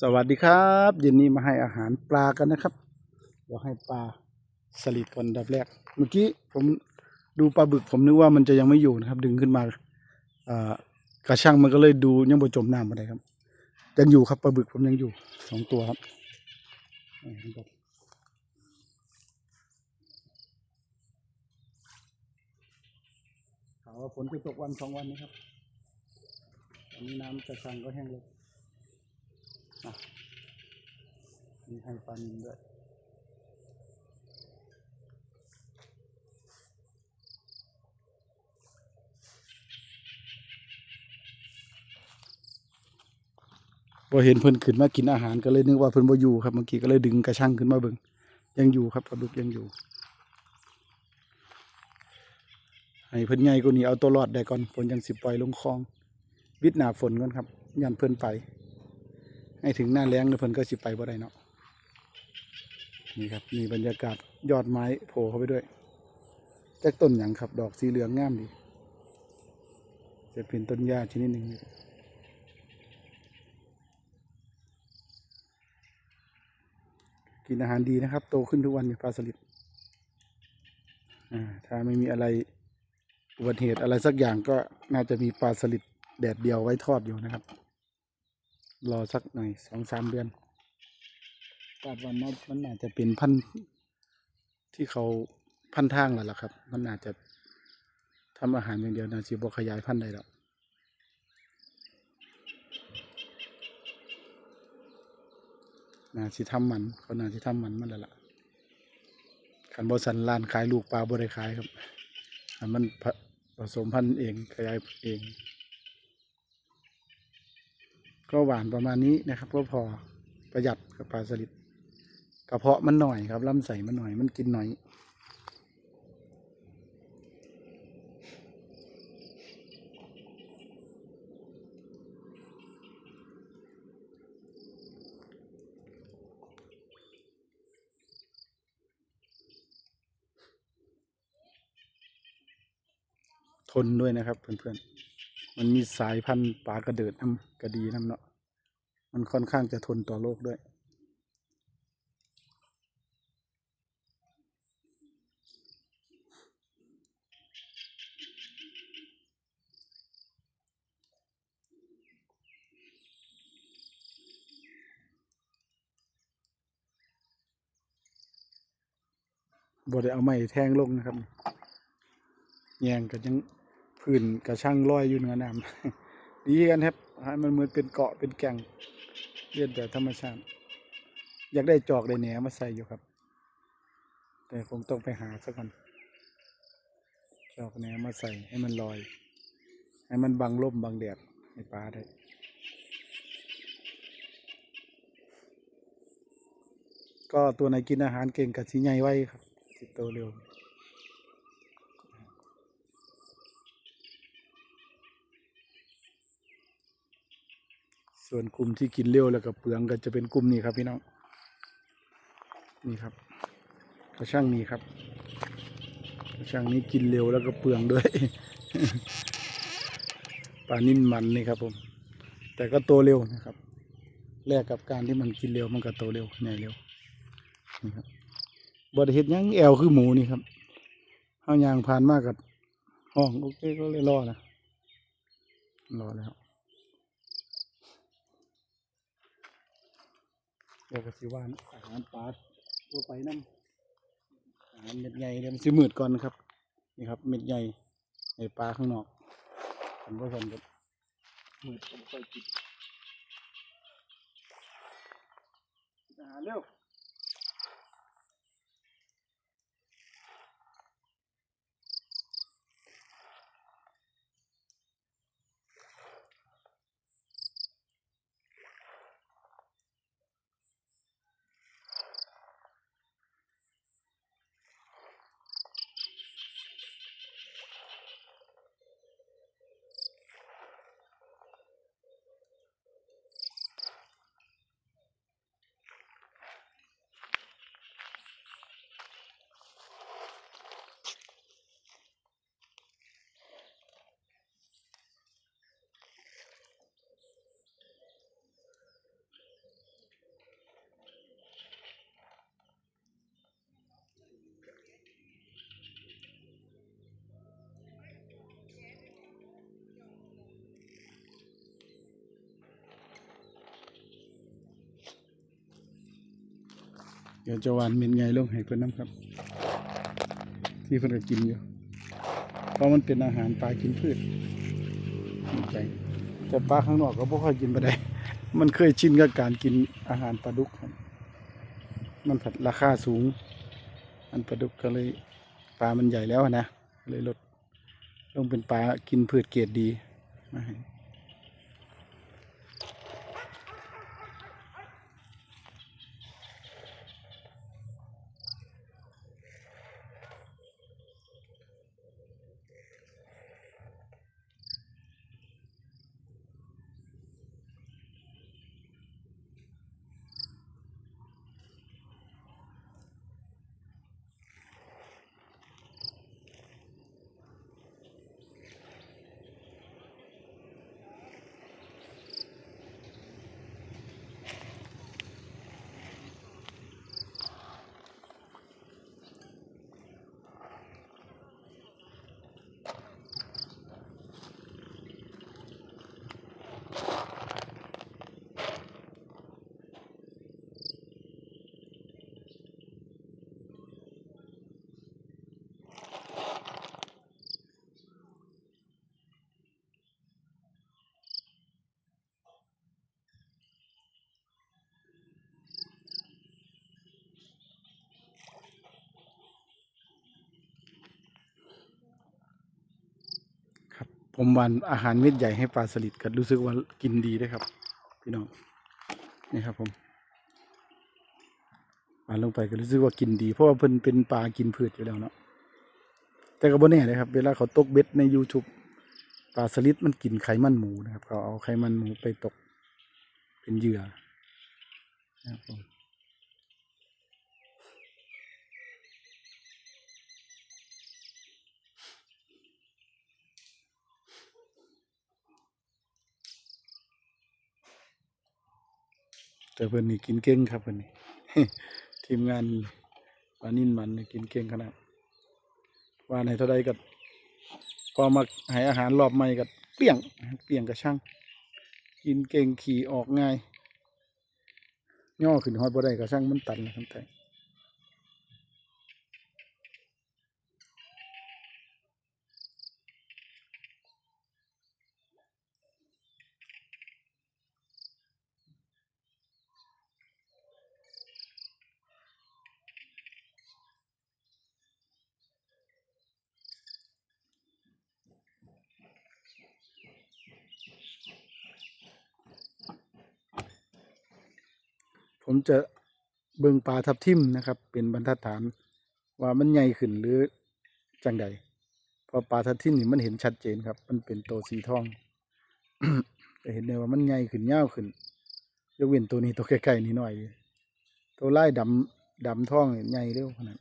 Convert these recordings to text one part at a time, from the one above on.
สวัสดีครับเย็นนี้มาให้อาหารปลากันนะครับเดี๋ยวให้ปลาสลิดก่อนดับแรก เมื่อกี้ผมดูปลาบึกผมนึกว่ามันจะยังไม่อยู่นะครับ ดึงขึ้นมาอกระช่างมันก็เลยดูยังบ่จมน้ำมาได้ครับยังอยู่ครับปลาบึกผมยังอยู่สองตัวครับอ่าครับข่าวว่าฝนจะตกวันสองวันนะครับตอนนี้น้ำกระชังก็แห้งเลย อะมีให้ปลานิลด้วยพอเห็นเพิ่นขึ้นมากินอาหารก็เลยนึกว่าเพิ่นบ่อยู่ครับเมื่อกี้ก็เลยดึงกระชังขึ้นมาเบิ่งยังอยู่ครับปลาดุกยังอยู่ให้เพิ่นใหญ่กว่านี้เอาตัวรอดได้ก่อนฝนยังสิปล่อยลงคลอง วิทย์หนาฝนก่อนครับยันเพิ่นไป ให้ถึงหน้าแล้งแล้วเพิ่นก็สิไปบ่ได้เนาะนี่ครับมีบรรยากาศยอดไม้โผล่เข้าไปด้วยแจ็คต้นหยังครับ ดอกสีเหลืองงามดี จะเป็นต้นหญ้าชนิดหนึ่งกินอาหารดีนะครับ โตขึ้นทุกวันปลาสลิดถ้าไม่มีอะไรอุบัติเหตุอะไรสักอย่างก็น่าจะมีปลาสลิดแดดเดียวไว้ทอดอยู่นะครับ รอสักหน่อยสองสามเดือนคาดว่ามันมันอาจจะเป็นพันที่เขาพันทางแล้วล่ะครับ มันอาจจะทำอาหารอย่างเดียวนาจีบขยายพันธุ์ได้หรอกนาสิทำมันเขานาสิทำมันมันแล้วล่ะขันบอสันลานขายลูกปลาบริขายครับ มันผสมพันธุ์เองขยายเอง ก็หวานประมาณนี้นะครับ ก็พอประหยัดกับปลาสลิดกระเพาะมันหน่อยครับลำไส้มันหน่อยมันกินหน่อยทนด้วยนะครับเพื่อนๆ มันมีสายพันธุ์ปลากระเดิดน้ำกระดีน้ำเนาะ มันค่อนข้างจะทนต่อโรคด้วย บ่ได้เอาไม้แทงลงนะครับ แยงกันยังพื้นกระช่างลอยอยู่เหนือน้ำดีกันครับให้มันเหมือนเป็นเกาะเป็นแก่ง เรียนแบบธรรมชาติ อยากได้จอกได้แหนมาใส่อยู่ครับ แต่คงต้องไปหาสักก่อนจอกแหนมาใส่ให้มันลอย ให้มันบังลมบังแดดให้ปลาได้ก็ตัวไหนกินอาหารเก่งกับสีใหญ่ไว้ครับสิโตเร็ว ส่วนกลุ่มที่กินเร็วแล้วก็เปลืองก็จะเป็นกลุ่มนี้ครับพี่น้อง นี่ครับกระช่างนี้ครับกระช่างนี้กินเร็วแล้วก็เปลืองด้วยปลานิ่นมันนี่ครับผม แต่ก็โตเร็วนะครับแลกกับการที่มันกินเร็วมันก็โตเร็วใหญ่เร็วนี่ครับบไดเห็ดยังแอวคือหมูนี่ครับเฮายางผ่านมากกับห้องโอเคก็เลยรอนะรอแล้ว เดี๋ยวก็สิว่านอาหารปลาตัวไปนั่นอาหารเม็ดใหญ่เดี๋ยวมันสิมืดก่อนนะครับ นี่ครับ เม็ดใหญ่ไอปลาข้างนอกผมก็สนกับมืดผมค่อยกินกินอาหารเร็ว เดี๋ยวจะหวานเม็ดใหญ่ลงให้เพิ่นน้ำครับ ที่เพิ่นก็กินอยู่ เพราะมันเป็นอาหารปลากินพืชใจแต่ปลาข้างนอกก็บ่ค่อยกินไปได้ มันเคยชินกับการกินอาหารปลาดุกครับมันผัดราคาสูง อันปลาดุกก็เลยปลามันใหญ่แล้วนะ เลยลดลงเป็นปลากินพืชเกรดดีมาให้ ผมหวานอาหารเม็ดใหญ่ให้ปลาสลิดก็รู้สึกว่ากินดีด้วยครับ พี่น้องนี่ครับผมหวานลงไปก็รู้สึกว่ากินดี เพราะว่าเพิ่นเป็นปลากินพืชอยู่แล้วเนาะแต่ก็บ่แน่เลยครับ เวลาเขาตกเบ็ดใน YouTube ปลาสลิดมันกินไขมันหมูนะครับเขาเอาไขมันหมูไปตกเป็นเหยื่อนะครับผม แต่เพื่อนนี่กินเก่งครับเพื่อนนี่ทีมงานปานิ่นมันกินเก่งขนาดว่าในเท่าใดก็พอมาหายอาหารรอบใหม่ก็เปี้ยงเปี้ยงกับช่าง กินเก่งขี่ออกง่ายย่อขึ้นหอยบ่ได้ก็ช่างมันตันนะครับแต่ ผมจะเบิ่งปลาทับทิมนะครับ เป็นบรรทัดฐานว่ามันใหญ่ขึ้นหรือจังใดเพราะปลาทับทิมนี่มันเห็นชัดเจนครับ มันเป็นตัวสีทองจะเห็นได้ว่ามันใหญ่ขึ้นยาวขึ้นยกเว้นตัวนี้ตัวใกล้ๆนี่หน่อย ตัวไล่ดำดำทองใหญ่เร็วขนาด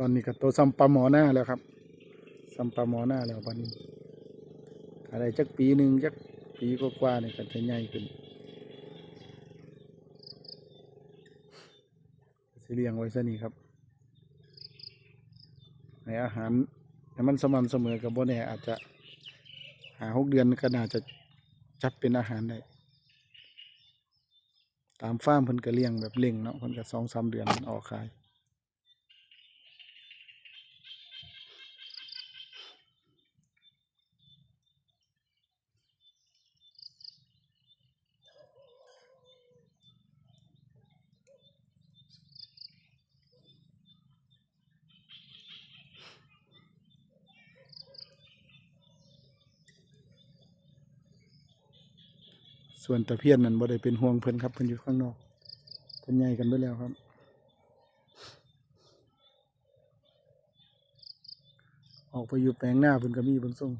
ตอนนี้ก็ตัวซัมปลาหมอหน้าแล้วครับซัมปลาหมอหน้าแล้ววันนี้อะไรจักปีหนึ่งจักปีกว่าๆเนี่ยก็จะใหญ่ขึ้นสิเลี้ยงไว้ซะนี่ครับให้อาหารให้มันสม่ำเสมอกับโบแน่อาจจะหาหกเดือนก็น่าจะจับเป็นอาหารได้ตามฟาร์มเพิ่นก็เลี้ยงแบบเล่งเนาะเพิ่นก็สองสามเดือนออกขาย ส่วนตะเพียนนั่นบ่ได้เป็นห่วงเพิ่นครับเพิ่นอยู่ข้างนอกเพิ่นใหญ่กันไปแล้วครับ ออกไปอยู่แปลงหน้าเพิ่นก็มีเพิ่งส่ง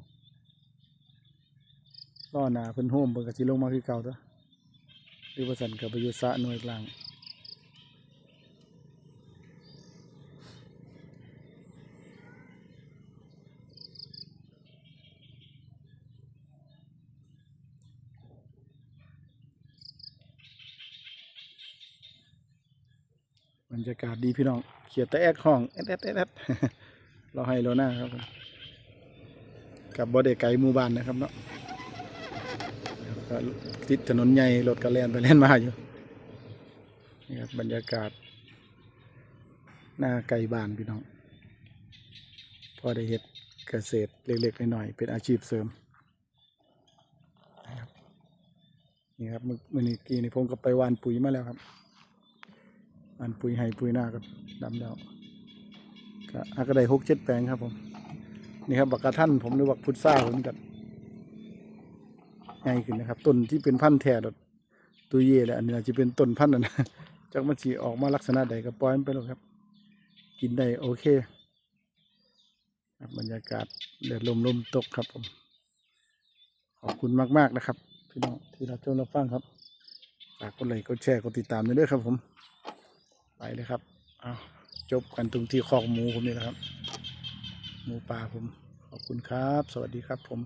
ล่อหน้าเพิ่นโฮมเพิ่นก็สิลงมาคือเก่าซะหรือว่าสันก็ไปอยู่สะหน่วยกลาง รรยากาศดีพี่น้อง เขียดแต่แอกห้องแอดแอดแอดแอดเราให้เราหน้าครับกับบอดไก่หมู่บ้านนะครับเนาะติดถนนใหญ่รถก็แล่นไปแล่นมาอยู่นี่ครับบรรยากาศ หน้าไก่บ้านพี่น้อง พอได้เฮ็ดเกษตรเล็กๆน้อยๆเป็นอาชีพเสริมนี่ครับมื่อมื่อนี้กี้นี่ผมก็ไปวานปุ๋ยมาแล้วครับ หวานปุ๋ยให้ปุ๋ยหน้ากับดำแล้วก็อาก็ไดหกเจ็ดแปลงครับผม นี่ครับบักกระท่านผมหรือบักพุทราผมกับง่ายขึ้นนะครับต้นที่เป็นพันธุ์แท้ดตัวเย่แหละอันนี้อาจจะเป็นต้นพันธุ์นะนะจากมันสีออกมาลักษณะใดก็ปล่อยมันไปแล้วครับ กินได้โอเคบรรยากาศเดือดลมลมตกครับผม ขอบคุณมาก ๆ นะครับ พี่น้องที่รับชมรับฟังครับฝากกดไลค์กดแชร์กดติดตามด้วยเด้อครับผม ไปเลยครับเอาจบกันตรงที่คอกหมูผมนี่แหละครับ หมูป่าผม ขอบคุณครับ สวัสดีครับผม